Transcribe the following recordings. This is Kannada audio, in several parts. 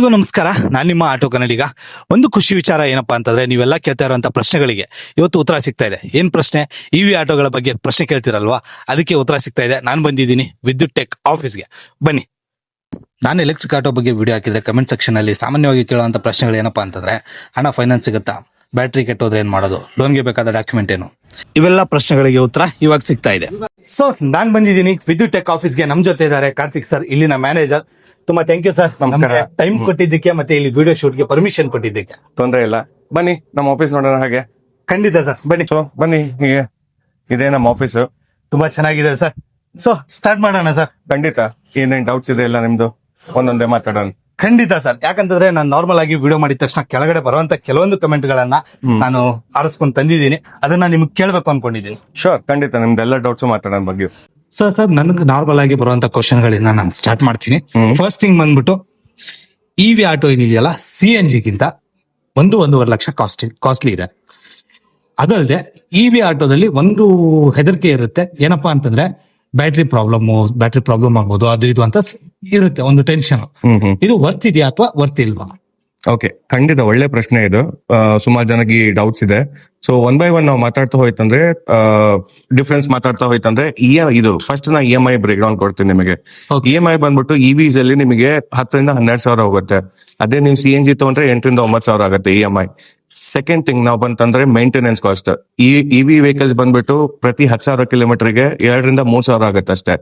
ಎಲ್ರಿಗೂ ನಮಸ್ಕಾರ. ನಾನು ನಿಮ್ಮ ಆಟೋ ಕನ್ನಡಿಗ ಒಂದು ಖುಷಿ ವಿಚಾರ ಏನಪ್ಪಾ ಅಂತಂದ್ರೆ ನೀವೆಲ್ಲ ಕೇಳ್ತಾ ಇರುವಂತ ಪ್ರಶ್ನೆಗಳಿಗೆ ಇವತ್ತು ಉತ್ತರ ಸಿಗ್ತಾ ಇದೆ. ಏನ್ ಪ್ರಶ್ನೆ? ಇ ವಿ ಆಟೋಗಳ ಬಗ್ಗೆ ಪ್ರಶ್ನೆ ಕೇಳ್ತಿರಲ್ವಾ? ಅದಕ್ಕೆ ಉತ್ತರ ಸಿಗ್ತಾ ಇದೆ. ನಾನು ಬಂದಿದ್ದೀನಿ ವಿದ್ಯುತ್ ಟೆಕ್ ಆಫೀಸ್ಗೆ. ಬನ್ನಿ. ನಾನು ಎಲೆಕ್ಟ್ರಿಕ್ ಆಟೋ ಬಗ್ಗೆ ವಿಡಿಯೋ ಹಾಕಿದ್ರೆ ಕಮೆಂಟ್ ಸೆಕ್ಷನ್ ಅಲ್ಲಿ ಸಾಮಾನ್ಯವಾಗಿ ಕೇಳುವಂತ ಪ್ರಶ್ನೆಗಳು ಏನಪ್ಪಾ ಅಂತಂದ್ರೆ, ಹಣ ಫೈನಾನ್ಸ್ ಸಿಗುತ್ತಾ? ಬ್ಯಾಟ್ರಿ ಕೆಟ್ಟೋದ್ರೆ ಏನ್ ಮಾಡೋದು? ಲೋನ್ಗೆ ಬೇಕಾದ ಡಾಕ್ಯುಮೆಂಟ್ ಏನು? ಇವೆಲ್ಲ ಪ್ರಶ್ನೆಗಳಿಗೆ ಉತ್ತರ ಇವಾಗ ಸಿಗ್ತಾ ಇದೆ. ಸೊ ನಾನ್ ಬಂದಿದ್ದೀನಿ ವಿದ್ಯುತ್ ಟೆಕ್ ಆಫೀಸ್ಗೆ ನಮ್ ಜೊತೆ ಇದ್ದಾರೆ ಕಾರ್ತಿಕ್ ಸರ್ ಇಲ್ಲಿನ ಮ್ಯಾನೇಜರ್ ತುಂಬಾ ಥ್ಯಾಂಕ್ ಯು ಸರ್ ನಮಸ್ಕಾರ. ಟೈಮ್ ಕೊಟ್ಟಿದ್ದಕ್ಕೆ ಮತ್ತೆ ಇಲ್ಲಿ ವಿಡಿಯೋ ಶೂಟ್ಗೆ ಪರ್ಮಿಷನ್ ಕೊಟ್ಟಿದ್ದಕ್ಕೆ. ತೊಂದ್ರೆ ಇಲ್ಲ. ಬನ್ನಿ ನಮ್ಮ ಆಫೀಸ್ ನೋಡೋಣ ಹಾಗೆ. ಖಂಡಿತ ಸರ್ ಬನ್ನಿ. ಸೊ ಬನ್ನಿ ಹೀಗೆ. ಇದೇ ನಮ್ಮ ಆಫೀಸ್ ತುಂಬಾ ಚೆನ್ನಾಗಿದೆ ಸರ್ ಸೊ ಸ್ಟಾರ್ಟ್ ಮಾಡೋಣ ಸರ್ ಖಂಡಿತ. ಏನೇನ್ ಡೌಟ್ಸ್ ಇದೆ ಎಲ್ಲ ನಿಮ್ದು? ಒಂದೊಂದೇ ಮಾತಾಡೋಣ. ಖಂಡಿತ ಸರ್. ಯಾಕಂತಂದ್ರೆ ನಾನು ನಾರ್ಮಲ್ ಆಗಿ ವಿಡಿಯೋ ಮಾಡಿದ ತಕ್ಷಣ ಕೆಳಗಡೆ ಬರುವಂತ ಕೆಲವೊಂದು ಕಮೆಂಟ್ ಗಳನ್ನ ನಾನು ಆರಿಸ್ಕೊಂಡು ತಂದಿದ್ದೀನಿ. ಅದನ್ನ ನಿಮ್ಗೆ ಕೇಳಬೇಕು ಅನ್ಕೊಂಡಿದ್ದೀನಿ. ಶೋರ್ ಖಂಡಿತ. ನಿಮ್ದೆಲ್ಲ ಡೌಟ್ಸ್ ಮಾತಾಡೋಣ ಬಗ್ಗೆ. ಸರ್ ಸರ್ ನನಗೆ ನಾರ್ಮಲ್ ಆಗಿ ಬರುವಂತ ಕ್ವಶನ್ ಗಳಿಂದ ನಾನು ಸ್ಟಾರ್ಟ್ ಮಾಡ್ತೀನಿ. ಫಸ್ಟ್ ಥಿಂಗ್ ಬಂದ್ಬಿಟ್ಟು ಇ ವಿ ಆಟೋ ಏನಿದೆಯಲ್ಲ ಸಿ ಎನ್ ಜಿಗಿಂತ ಒಂದು ಒಂದೂವರೆ ಲಕ್ಷ ಕಾಸ್ಟ್ ಕಾಸ್ಟ್ಲಿ ಇದೆ. ಅದಲ್ಲದೆ ಇ ವಿ ಆಟೋದಲ್ಲಿ ಒಂದು ಹೆದರಿಕೆ ಇರುತ್ತೆ. ಏನಪ್ಪಾ ಅಂತಂದ್ರೆ ಬ್ಯಾಟ್ರಿ ಪ್ರಾಬ್ಲಮ್ ಬ್ಯಾಟ್ರಿ ಪ್ರಾಬ್ಲಮ್ ಆಗ್ಬೋದು ಅದು ಇದು ಅಂತ ಇರುತ್ತೆ ಒಂದು ಟೆನ್ಷನ್ ಹ್ಮ್ ಹ್ಮ್ ಇದು ವರ್ತ್ ಇದೆಯಾ ಅಥವಾ ವರ್ತ್ ಇಲ್ವಾ? ಓಕೆ ಖಂಡಿತ ಒಳ್ಳೆ ಪ್ರಶ್ನೆ ಇದು. ಸುಮಾರು ಜನಕ್ಕೆ ಈ ಡೌಟ್ಸ್ ಇದೆ. ಸೊ ಒನ್ ಬೈ ಒನ್ ನಾವು ಮಾತಾಡ್ತಾ ಹೋಯ್ತಂದ್ರೆ ಡಿಫ್ರೆನ್ಸ್ ಮಾತಾಡ್ತಾ ಹೋಯ್ತಂದ್ರೆ ಇ ಇದು ಫಸ್ಟ್ ನಾ E M I break down ಕೊಡ್ತೀನಿ ನಿಮಗೆ. ಇ ಎಂ ಐ ಬಂದ್ಬಿಟ್ಟು ಇ ವಿಸ್ ಅಲ್ಲಿ ನಿಮಗೆ ಹತ್ತರಿಂದ ಹನ್ನೆರಡು ಸಾವಿರ ಹೋಗುತ್ತೆ. ಅದೇ ನೀವು ಸಿ ಎನ್ ಜಿ ತಗೊಂಡ್ರೆ ಎಂಟರಿಂದ ಒಂಬತ್ತು ಸಾವಿರ ಆಗುತ್ತೆ E M I second thing ನಾವು ಬಂತಂದ್ರೆ ಮೇಂಟೆನೆನ್ಸ್ ಕಾಸ್ಟ್ ಈ ಇ ವಿ ವೆಹಿಕಲ್ಸ್ ಬಂದ್ಬಿಟ್ಟು ಪ್ರತಿ ಹತ್ತು ಸಾವಿರ ಕಿಲೋಮೀಟರ್ಗೆ ಎರಡರಿಂದ ಮೂರ್ ಸಾವಿರ ಆಗುತ್ತೆ ಅಷ್ಟೇ.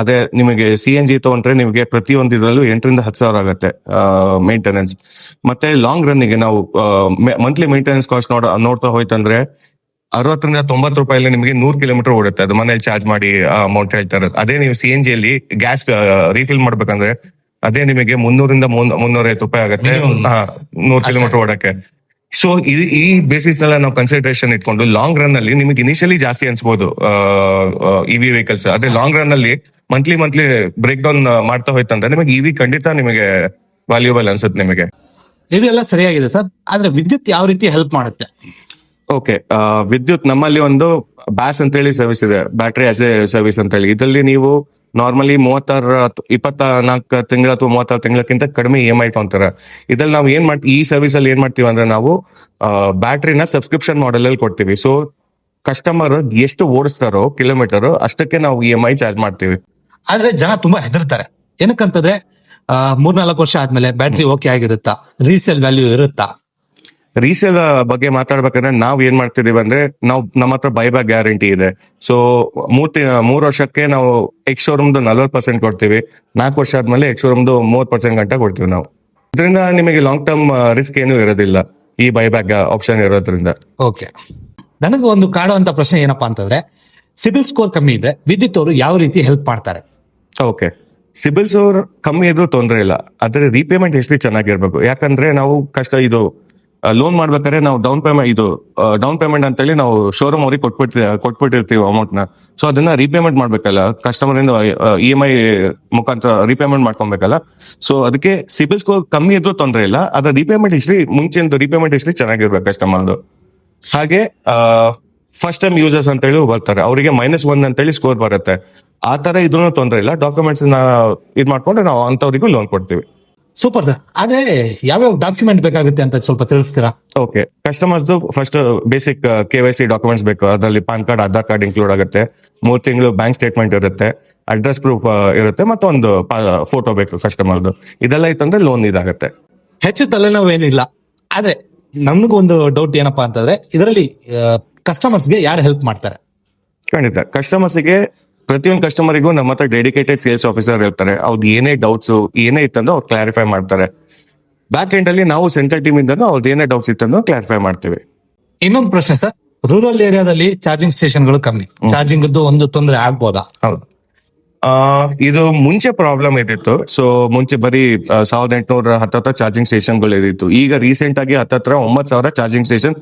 ಅದೇ ನಿಮಗೆ ಸಿ ಎನ್ ಜಿ ತಗೊಂಡ್ರೆ ನಿಮಗೆ ಪ್ರತಿಯೊಂದು ಇದರಲ್ಲೂ ಎಂಟರಿಂದ ಹತ್ತು ಸಾವಿರ ಆಗುತ್ತೆ ಮೇಂಟೆನೆನ್ಸ್ ಮತ್ತೆ ಲಾಂಗ್ ರನ್ನಿಗೆ ನಾವು ಮಂತ್ಲಿ ಮೇಂಟೆನೆನ್ಸ್ ಕಾಸ್ಟ್ ನೋಡ ನೋಡ್ತಾ ಹೋಯ್ತಂದ್ರೆ ಅರವತ್ತರಿಂದ ತೊಂಬತ್ತು ರೂಪಾಯಲ್ಲಿ ನಿಮಗೆ ನೂರು ಕಿಲೋಮೀಟರ್ ಓಡುತ್ತೆ. ಅದು ಮನೇಲಿ ಚಾರ್ಜ್ ಮಾಡಿ ಅಮೌಂಟ್ ಹೇಳ್ತಾ ಇರೋದು. ಅದೇ ನೀವು ಸಿ ಎನ್ ಜಿ ಅಲ್ಲಿ ಗ್ಯಾಸ್ ರೀಫಿಲ್ ಮಾಡ್ಬೇಕಂದ್ರೆ ಅದೇ ನಿಮಗೆ ಮುನ್ನೂರಿಂದ ಮುನ್ನೂರೈವತ್ತು ರೂಪಾಯಿ ಆಗುತ್ತೆ. ನೂರ್ ಕಿಲೋಮೀಟರ್ ಓಡಕ್ಕೆ. ಸೊ ಈ ಬೇಸಿಸ್ ನೆಲ್ಲ ನಾವು ಕನ್ಸಿಡರೇಷನ್ ಇಟ್ಕೊಂಡು ಲಾಂಗ್ ರನ್ ಅಲ್ಲಿ ನಿಮಗೆ ಇನಿಷಿಯಲಿ ಜಾಸ್ತಿ ಅನ್ಸ್ಬೋದು ಇ ವಿ ವೆಹಿಕಲ್ಸ್ ಅದೇ ಲಾಂಗ್ ರನ್ ಅಲ್ಲಿ ಮಂತ್ಲಿ ಮಂತ್ಲಿ ಬ್ರೇಕ್ ಡೌನ್ ಮಾಡ್ತಾ ಹೋಯ್ತಂದ್ರೆ ನಿಮಗೆ ಇವಿ ಖಂಡಿತ ನಿಮಗೆ ವ್ಯಾಲ್ಯೂಬಲ್ ಅನ್ಸುತ್ತೆ ನಿಮಗೆ. ಇದೆಲ್ಲ ಸರಿಯಾಗಿದೆ ಸರ್. ಆದ್ರೆ ವಿದ್ಯುತ್ ಯಾವ ರೀತಿ ಹೆಲ್ಪ್ ಮಾಡುತ್ತೆ? ಓಕೆ ವಿದ್ಯುತ್ ನಮ್ಮಲ್ಲಿ ಒಂದು ಬ್ಯಾಸ್ ಅಂತ ಹೇಳಿ ಸರ್ವಿಸ್ ಇದೆ. ಬ್ಯಾಟ್ರಿ ಆಸ್ ಎ ಸರ್ವಿಸ್ ಅಂತ ಹೇಳಿ ಇದರಲ್ಲಿ ನೀವು ನಾರ್ಮಲಿ ಮೂವತ್ತಾರು ಇಪ್ಪತ್ತ ನಾಲ್ಕು ತಿಂಗಳ ಅಥವಾ ಮೂವತ್ತಾರು ತಿಂಗಳಕ್ಕಿಂತ ಕಡಿಮೆ ಇ ಎಂ ಐ ತಗೊಂತಾರೆ. ಇದ್ರಲ್ಲಿ ನಾವು ಏನ್ ಮಾಡ್ತೀವಿ ಈ ಸರ್ವಿಸ್ ಅಲ್ಲಿ ಏನ್ ಮಾಡ್ತೀವಿ ಅಂದ್ರೆ ನಾವು ಬ್ಯಾಟ್ರಿನ ಸಬ್ಸ್ಕ್ರಿಪ್ಷನ್ ಮಾಡೆಲ್ ಅಲ್ಲಿ ಕೊಡ್ತೀವಿ. ಸೊ ಕಸ್ಟಮರ್ ಎಷ್ಟು ಓಡಿಸ್ತಾರೋ ಕಿಲೋಮೀಟರ್ ಅಷ್ಟಕ್ಕೆ ನಾವು ಇ ಎಂ ಐ ಚಾರ್ಜ್ ಮಾಡ್ತೀವಿ. ಆದ್ರೆ ಜನ ತುಂಬಾ ಹೆದರ್ತಾರೆ. ಏನಕ್ಕಂತಂದ್ರೆ ಮೂರ್ನಾಲ್ಕು ವರ್ಷ ಆದ್ಮೇಲೆ ಬ್ಯಾಟ್ರಿ ಓಕೆ ಆಗಿರುತ್ತಾ? ರೀಸೇಲ್ ವ್ಯಾಲ್ಯೂ ಇರುತ್ತಾ? ರೀಸೇಲ್ ಬಗ್ಗೆ ಮಾತಾಡ್ಬೇಕಂದ್ರೆ ನಾವ್ ಏನ್ ಮಾಡ್ತಿದೀವಿ ಅಂದ್ರೆ ನಾವು ನಮ್ಮ ಹತ್ರ ಬೈಬ್ಯಾಕ್ ಗ್ಯಾರಂಟಿ ಇದೆ. ಸೊ ಮೂರ್ ತಿ- ಮೂರ್ ವರ್ಷಕ್ಕೆ ನಾವು ಎಕ್ಸ್ ಶೋರೂಮ್ದು ನಲ್ವತ್ ಪರ್ಸೆಂಟ್ ಕೊಡ್ತೀವಿ. ನಾಲ್ಕು ವರ್ಷ ಆದ್ಮೇಲೆ ಎಕ್ಸ್ ಶೋರೂಮ್ದು ಮೂವತ್ ಪರ್ಸೆಂಟ್ ಗಂಟೆ ಕೊಡ್ತೀವಿ ನಾವು. ಇದರಿಂದ ನಿಮಗೆ ಲಾಂಗ್ ಟರ್ಮ್ ರಿಸ್ಕ್ ಏನು ಇರೋದಿಲ್ಲ ಈ ಬೈಬ್ಯಾಕ್ ಆಪ್ಷನ್ ಇರೋದ್ರಿಂದ. ಓಕೆ ನನಗೆ ಒಂದು ಕಾಡುವಂತ ಪ್ರಶ್ನೆ ಏನಪ್ಪಾ ಅಂತಂದ್ರೆ ಸಿಬಿಲ್ ಸ್ಕೋರ್ ಕಮ್ಮಿ ಇದ್ರೆ ವಿದ್ಯುತ್ ಅವರು ಯಾವ ರೀತಿ ಹೆಲ್ಪ್ ಮಾಡ್ತಾರೆ? ಓಕೆ ಸಿಬಿಲ್ ಸ್ಕೋರ್ ಕಮ್ಮಿ ಇದ್ರೂ ತೊಂದರೆ ಇಲ್ಲ. ಆದ್ರೆ ರೀಪೇಮೆಂಟ್ ಹಿಸ್ಟ್ರಿ ಚೆನ್ನಾಗಿರ್ಬೇಕು. ಯಾಕಂದ್ರೆ ನಾವು ಕಷ್ಟ ಇದು ಲೋನ್ ಮಾಡ್ಬೇಕಾದ್ರೆ ನಾವು ಡೌನ್ ಪೇಮೆಂಟ್ ಇದು ಡೌನ್ ಪೇಮೆಂಟ್ ಅಂತೇಳಿ ನಾವು ಶೋರೂಮ್ ಅವ್ರಿಗೆ ಕೊಟ್ಬಿಟ್ಟು, ಕೊಟ್ಬಿಟ್ಟಿರ್ತೀವಿ ಅಮೌಂಟ್ನ. ಸೊ ಅದನ್ನ ರೀಪೇಮೆಂಟ್ ಮಾಡ್ಬೇಕಲ್ಲ ಕಸ್ಟಮರ್ ಇಂದ ಇ ಎಂ ಐ ಮುಖಾಂತರ ರೀಪೇಮೆಂಟ್ ಮಾಡ್ಕೊಬೇಕಲ್ಲ. ಸೊ ಅದಕ್ಕೆ ಸಿಬಿಲ್ ಸ್ಕೋರ್ ಕಮ್ಮಿ ಇದ್ರೂ ತೊಂದರೆ ಇಲ್ಲ ಅದ್ರ ರೀಪೇಮೆಂಟ್ ಹಿಸ್ಟ್ರಿ ಮುಂಚೆಂದು ರೀಪೇಮೆಂಟ್ ಹಿಸ್ಟ್ರಿ ಚೆನ್ನಾಗಿರ್ಬೇಕು ಕಸ್ಟಮರ್ದು ಹಾಗೆ ಫಸ್ಟ್ ಟೈಮ್ ಯೂಸರ್ಸ್ ಅಂತ ಹೇಳಿ ಬರ್ತಾರೆ, ಅವರಿಗೆ ಮೈನಸ್ ಒನ್ ಅಂತೇಳಿ ಸ್ಕೋರ್ ಬರುತ್ತೆ. ಆ ತರ ಇದನ್ನು ತೊಂದರೆ ಇಲ್ಲ ಡಾಕ್ಯುಮೆಂಟ್ಸ್ ಇದ್ ಮಾಡ್ಕೊಂಡು ನಾವು ಅಂತವರಿಗೂ ಲೋನ್ ಕೊಡ್ತೀವಿ. ಸೂಪರ್ ಸರ್ ಆದ್ರೆ ಯಾವ್ಯಾವ ಡಾಕ್ಯುಮೆಂಟ್ ಬೇಕಾಗುತ್ತೆ ಅಂತ ಸ್ವಲ್ಪ ತಿಳಿಸ್ತೀರಾ? Okay customers first basic K Y C documents ಬೇಕು. ಅದರಲ್ಲಿ PAN card Aadhaar card include ಆಗುತ್ತೆ. ಮೂರ್ ತಿಂಗಳು ಬ್ಯಾಂಕ್ ಸ್ಟೇಟ್ಮೆಂಟ್ ಇರುತ್ತೆ. ಅಡ್ರೆಸ್ ಪ್ರೂಫ್ ಇರುತ್ತೆ. ಮತ್ತೊಂದು ಫೋಟೋ ಬೇಕು ಕಸ್ಟಮರ್ದು ಇದೆಲ್ಲ ಇತ್ತಂದ್ರೆ ಲೋನ್ ಇದಾಗುತ್ತೆ. ಹೆಚ್ಚು ತಲೆನೋವು ಏನಿಲ್ಲ ಆದ್ರೆ ಒಂದು ಡೌಟ್ ಏನಪ್ಪಾ ಅಂತಂದ್ರೆ ಇದರಲ್ಲಿ ಕಸ್ಟಮರ್ಸ್ಗೆ ಯಾರು ಹೆಲ್ಪ್ ಮಾಡ್ತಾರೆ? ಖಂಡಿತ. ಕಸ್ಟಮರ್ಸ್ಗೆ ಪ್ರತಿಯೊಂದು ಕಸ್ಟಮರಿಗೂ ನಮ್ಮ ಹತ್ರ ಡೆಡಿಕೇಟೆಡ್ ಸೇಲ್ಸ್ ಆಫೀಸರ್ ಇರ್ತಾರೆ. ಅವ್ರದ್ದು ಏನೇ ಡೌಟ್ಸ್ ಏನೇ ಇತ್ತಂದ್ರೆ ಅವ್ರು ಕ್ಲಾರಿಫೈ ಮಾಡ್ತಾರೆ. ಬ್ಯಾಕ್ ಎಂಡ್ ಅಲ್ಲಿ ನಾವು ಸೆಂಟ್ರಲ್ ಟೀಮ್ ಇಂದ ಅವ್ರದ್ದು ಏನೇ ಡೌಟ್ಸ್ ಇತ್ತಂದ್ರೆ ಕ್ಲಾರಿಫೈ ಮಾಡ್ತೀವಿ. ಇನ್ನೊಂದು ಪ್ರಶ್ನೆ ಸರ್. ರೂರಲ್ ಏರಿಯಾದಲ್ಲಿ ಚಾರ್ಜಿಂಗ್ ಸ್ಟೇಷನ್ಗಳು ಕಮ್ಮಿ. ಚಾರ್ಜಿಂಗ್ ಒಂದು ತೊಂದರೆ ಆಗ್ಬೋದಾ? ಹೌದು. ಆ, ಇದು ಮುಂಚೆ ಪ್ರಾಬ್ಲಮ್ ಇದಿತ್ತು ಸೊ ಮುಂಚೆ ಬರೀ ಸಾವಿರದ ಎಂಟುನೂರ ಹತ್ತತ್ರ ಚಾರ್ಜಿಂಗ್ ಸ್ಟೇಷನ್ಗಳು ಇದ್ದಿತ್ತು. ಈಗ ರೀಸೆಂಟ್ ಆಗಿ ಹತ್ತತ್ರ ಒಂಬತ್ತು ಸಾವಿರ ಚಾರ್ಜಿಂಗ್ ಸ್ಟೇಷನ್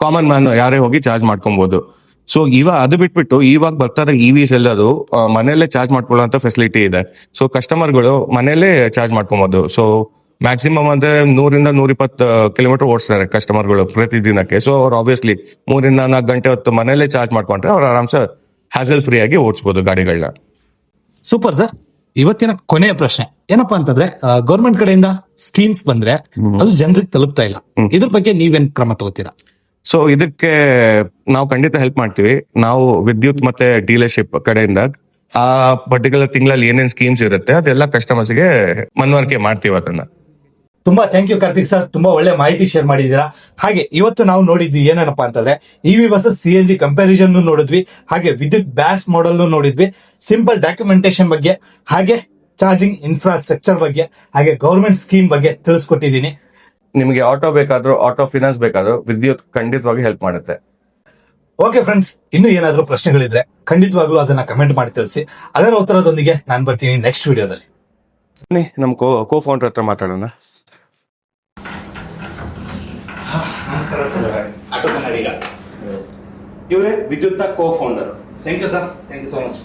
ಕಾಮನ್ ಮ್ಯಾನ್ ಯಾರೇ ಹೋಗಿ ಚಾರ್ಜ್ ಮಾಡ್ಕೊಬಹುದು ಸೊ ಇವಾಗ ಅದು ಬಿಟ್ಬಿಟ್ಟು ಇವಾಗ ಬರ್ತಾರೆ ಇ ವಿಸ್ ಎಲ್ಲದು ಮನೆಯಲ್ಲೇ ಚಾರ್ಜ್ ಮಾಡ್ಕೊಳ್ಳುವಂತ ಫೆಸಿಲಿಟಿ ಇದೆ. ಸೊ ಕಸ್ಟಮರ್ಗಳು ಮನೆಯಲ್ಲೇ ಚಾರ್ಜ್ ಮಾಡ್ಕೊಬೋದು. ಸೊ ಮ್ಯಾಕ್ಸಿಮಮ್ ಅಂದ್ರೆ ನೂರಿಂದ ನೂರ ಇಪ್ಪತ್ತು ಕಿಲೋಮೀಟರ್ ಓಡಿಸ್ತಾರೆ ಕಸ್ಟಮರ್ಗಳು ಪ್ರತಿದಿನಕ್ಕೆ ಸೊ ಅವ್ರು ಆಬ್ವಿಯಸ್ಲಿ ಮೂರಿಂದ ನಾಲ್ಕು ಗಂಟೆ ಹೊತ್ತು ಮನೆಯಲ್ಲೇ ಚಾರ್ಜ್ ಮಾಡ್ಕೊಂಡ್ರೆ ಅವ್ರು ಆರಾಮ್ಸ ಹ್ಯಾಸಲ್ ಫ್ರೀ ಆಗಿ ಓಡಿಸ್ಬೋದು ಗಾಡಿಗಳನ್ನ ಸೂಪರ್ ಸರ್ ಇವತ್ತಿನ ಕೊನೆಯ ಪ್ರಶ್ನೆ. ಏನಪ್ಪಾ ಅಂತಂದ್ರೆ ಗೌರ್ಮೆಂಟ್ ಕಡೆಯಿಂದ ಸ್ಕೀಮ್ಸ್ ಬಂದ್ರೆ ಅದು ಜನರಿಗೆ ತಲುಪ್ತಾ ಇಲ್ಲ. ಇದ್ರ ಬಗ್ಗೆ ನೀವೇನ್ ಕ್ರಮ ತಗೋತೀರಾ? ಸೊ ಇದಕ್ಕೆ ನಾವು ಖಂಡಿತ ಹೆಲ್ಪ್ ಮಾಡ್ತೀವಿ. ನಾವು ವಿದ್ಯುತ್ ಮತ್ತೆ ಡೀಲರ್ಶಿಪ್ ಕಡೆಯಿಂದ ಆ ಪರ್ಟಿಕ್ಯುಲರ್ ತಿಂಗಳಲ್ಲಿ ಏನೇನ್ ಸ್ಕೀಮ್ಸ್ ಇರುತ್ತೆ, ಅದೆಲ್ಲ ಕಸ್ಟಮರ್ಸ್ಗೆ ಮನವರಿಕೆ ಮಾಡ್ತೀವಿ ಅದನ್ನ. ತುಂಬಾ ಥ್ಯಾಂಕ್ ಯು ಕಾರ್ತಿಕ್ ಸರ್ ತುಂಬಾ ಒಳ್ಳೆ ಮಾಹಿತಿ ಶೇರ್ ಮಾಡಿದೀರಾ ಹಾಗೆ ಇವತ್ತು ನಾವು ನೋಡಿದ್ವಿ ಏನೇನಪ್ಪಾ ಅಂತಂದ್ರೆ EV bus C N G comparison ನೋಡಿದ್ವಿ, ಹಾಗೆ ವಿದ್ಯುತ್ ಬ್ಯಾಸ್ ಮಾಡೆಲ್ ನೋಡಿದ್ವಿ. ಸಿಂಪಲ್ ಡಾಕ್ಯುಮೆಂಟೇಶನ್ ಬಗ್ಗೆ, ಹಾಗೆ ಚಾರ್ಜಿಂಗ್ ಇನ್ಫ್ರಾಸ್ಟ್ರಕ್ಚರ್ ಬಗ್ಗೆ, ಹಾಗೆ ಗೌರ್ಮೆಂಟ್ ಸ್ಕೀಮ್ ಬಗ್ಗೆ ತಿಳಿಸ್ಕೊಟ್ಟಿದ್ದೀನಿ. ನಿಮಗೆ ಆಟೋ ಬೇಕಾದ್ರೂ ಆಟೋ ಫಿನಾನ್ಸ್ ಬೇಕಾದ್ರೂ ವಿದ್ಯುತ್ ಖಂಡಿತವಾಗಿ ಹೆಲ್ಪ್ ಮಾಡುತ್ತೆ. ಓಕೆ ಫ್ರೆಂಡ್ಸ್ ಇನ್ನು ಏನಾದರೂ ಪ್ರಶ್ನೆಗಳಿದ್ರೆ ಖಂಡಿತವಾಗ್ಲೂ ಅದನ್ನ ಕಮೆಂಟ್ ಮಾಡಿ ತಿಳಿಸಿ. ಅದರ ಉತ್ತರದೊಂದಿಗೆ ನಾನು ಬರ್ತೀನಿ ನೆಕ್ಸ್ಟ್ ವಿಡಿಯೋದಲ್ಲಿ ಬನ್ನಿ ನಮ್ ಕೋ ಕೋ ಫೌಂಡರ್ ಹತ್ರ ಮಾತಾಡೋಣ. ನಮಸ್ಕಾರ ಸರ್. ಆಟೋ ಕನ್ನಡಿಗ. ಇವರೇ ವಿದ್ಯುತ್ನ co founder thank you sir thank you so much